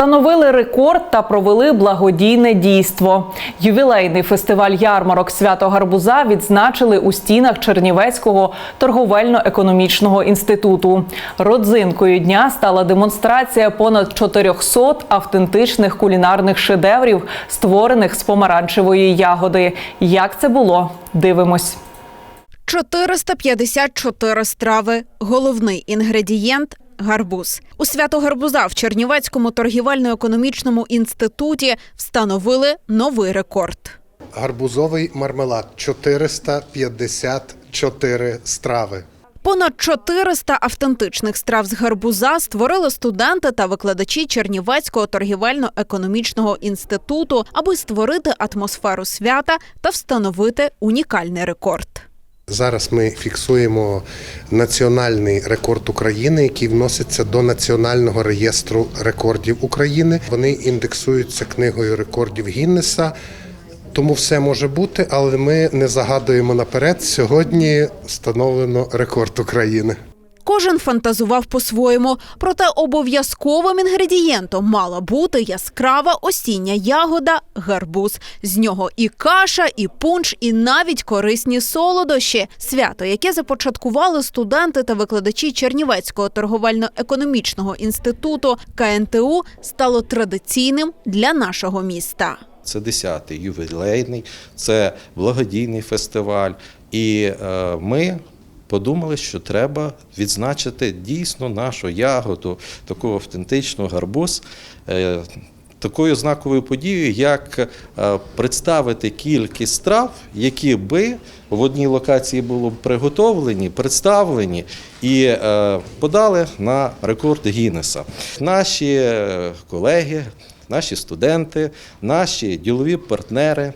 Встановили рекорд та провели благодійне дійство. Ювілейний фестиваль ярмарок свято гарбуза відзначили у стінах Чернівецького торговельно-економічного інституту. Родзинкою дня стала демонстрація понад 400 автентичних кулінарних шедеврів, створених з помаранчевої ягоди. Як це було? Дивимось. 454 страви. Головний інгредієнт гарбуз. У свято гарбуза в Чернівецькому торгівельно-економічному інституті встановили новий рекорд. Гарбузовий мармелад 454 страви. Понад 400 автентичних страв з гарбуза створили студенти та викладачі Чернівецького торгівельно-економічного інституту, аби створити атмосферу свята та встановити унікальний рекорд. Зараз ми фіксуємо національний рекорд України, який вноситься до Національного реєстру рекордів України. Вони індексуються книгою рекордів Гіннеса. Тому все може бути, але ми не загадуємо наперед. Сьогодні встановлено рекорд України. Кожен фантазував по-своєму, проте обов'язковим інгредієнтом мала бути яскрава осіння ягода гарбуз. З нього і каша, і пунш, і навіть корисні солодощі. Свято, яке започаткували студенти та викладачі Чернівецького торговельно-економічного інституту КНТУ, стало традиційним для нашого міста. Це 10-й ювілейний, це благодійний фестиваль. І е, ми подумали, що треба відзначити дійсно нашу ягоду, таку автентичну гарбуз. е, Такою знаковою подією, як е, представити кількість страв, які би в одній локації були приготовлені, представлені і е, подали на рекорд Гіннеса. Наші колеги, наші студенти, наші ділові партнери,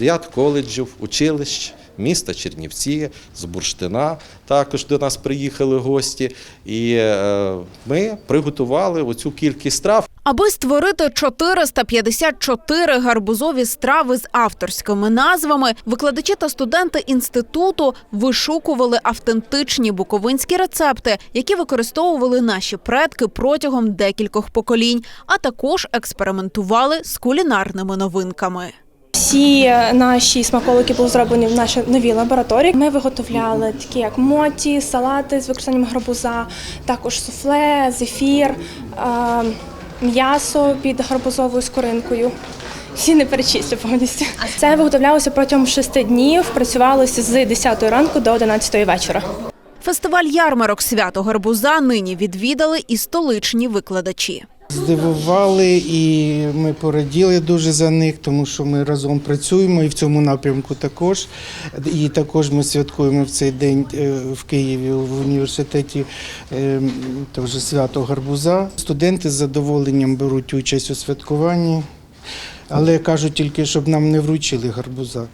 ряд коледжів, училищ. Міста Чернівці, з Бурштина також до нас приїхали гості, і е, ми приготували оцю кількість страв. Аби створити 454 гарбузові страви з авторськими назвами, викладачі та студенти інституту вишукували автентичні буковинські рецепти, які використовували наші предки протягом декількох поколінь, а також експериментували з кулінарними новинками. Всі наші смаколики були зроблені в нашій новій лабораторії. Ми виготовляли такі як моті, салати з використанням гарбуза, також суфле, зефір, е, м'ясо під гарбузовою скоринкою. Всі не перечислю повністю. Це виготовлялося протягом шести днів. Працювалося з 10 ранку до 11 вечора. Фестиваль ярмарок свято гарбуза нині відвідали і столичні викладачі. Здивували, і ми пораділи дуже за них, тому що ми разом працюємо і в цьому напрямку також. І також ми святкуємо в цей день е, в Києві в університеті е, теж свято гарбуза. Студенти з задоволенням беруть участь у святкуванні, але кажуть тільки, щоб нам не вручили гарбуза.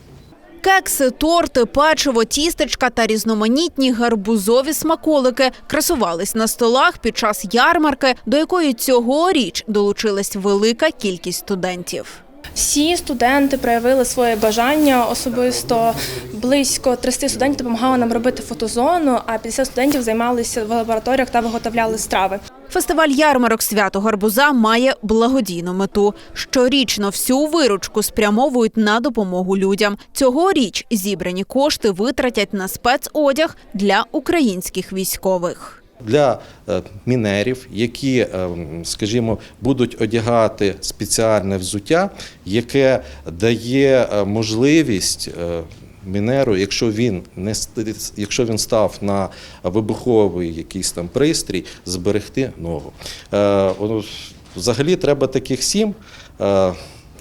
Кекси, торти, печиво, тістечка та різноманітні гарбузові смаколики красувались на столах під час ярмарки, до якої цьогоріч долучилась велика кількість студентів. Всі студенти проявили своє бажання. Особисто близько 30 студентів допомагали нам робити фотозону, а 50 студентів займалися в лабораторіях та виготовляли страви. Фестиваль ярмарок свято гарбуза має благодійну мету. Щорічно всю виручку спрямовують на допомогу людям. Цьогоріч зібрані кошти витратять на спецодяг для українських військових. для е, мінерів, які, е, скажімо, будуть одягати спеціальне взуття, яке дає е, можливість. Мінеру, якщо він не якщо він став на вибуховий якийсь там пристрій, зберегти ногу. Е, взагалі треба таких сім е,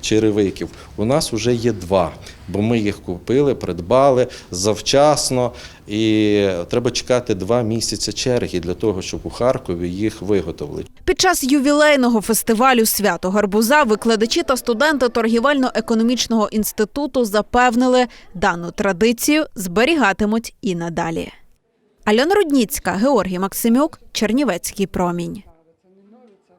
черевиків. У нас вже є два, бо ми їх купили, придбали завчасно, і треба чекати два місяці черги для того, щоб у Харкові їх виготовили. Під час ювілейного фестивалю Свято Гарбуза викладачі та студенти торгівельно-економічного інституту запевнили, дану традицію зберігатимуть і надалі. Альона Рудніцька, Георгій Максимюк, Чернівецький промінь.